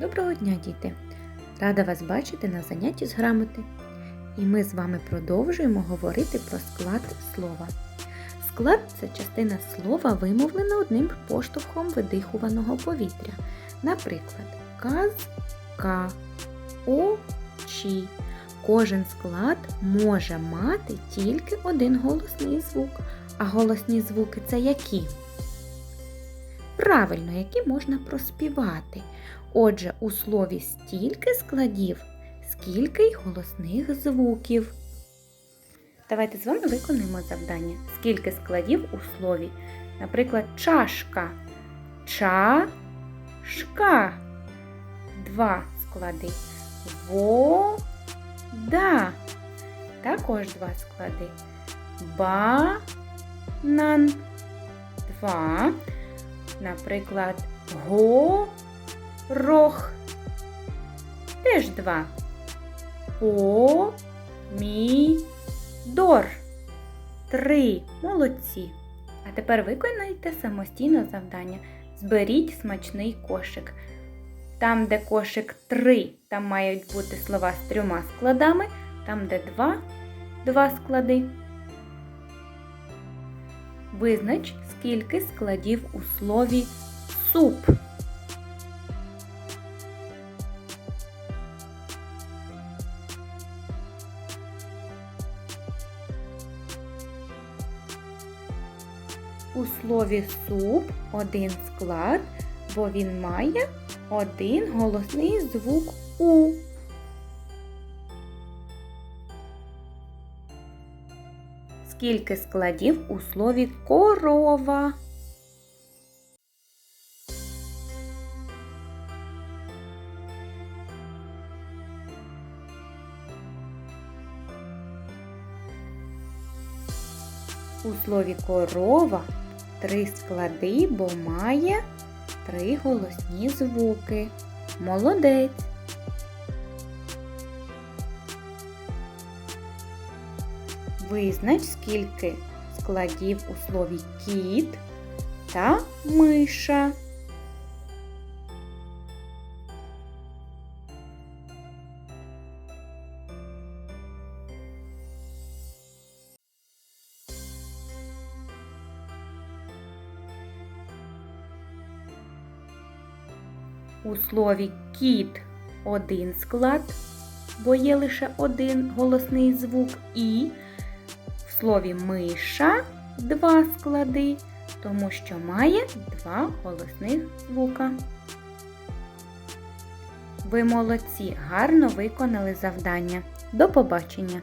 Доброго дня, діти! Рада вас бачити на занятті з грамоти. І ми з вами продовжуємо говорити про склад слова. Склад це частина слова, вимовлена одним поштовхом видихуваного повітря. Наприклад, казка, очі. Кожен склад може мати тільки один голосний звук. А голосні звуки це які? Правильно, які можна проспівати. Отже, у слові стільки складів, скільки й голосних звуків. Давайте з вами виконаємо завдання. Скільки складів у слові? Наприклад, чашка. Чашка. Два склади. Вода. Також два склади. Банан. Два. Наприклад, горох. Теж два. Помідор. Три. Молодці. А тепер виконайте самостійно завдання. Зберіть смачний кошик. Там, де кошик 3, там мають бути слова з трьома складами, там, де 2, два склади. Визнач, скільки складів у слові суп. У слові суп один склад, бо він має один голосний звук У. Скільки складів у слові корова? У слові корова три склади, бо має три голосні звуки. Молодець. Визнач, скільки складів у слові кіт та миша. У слові кіт один склад, бо є лише один голосний звук і слові миша два склади, тому що має два голосних звука. Ви молодці, гарно виконали завдання. До побачення!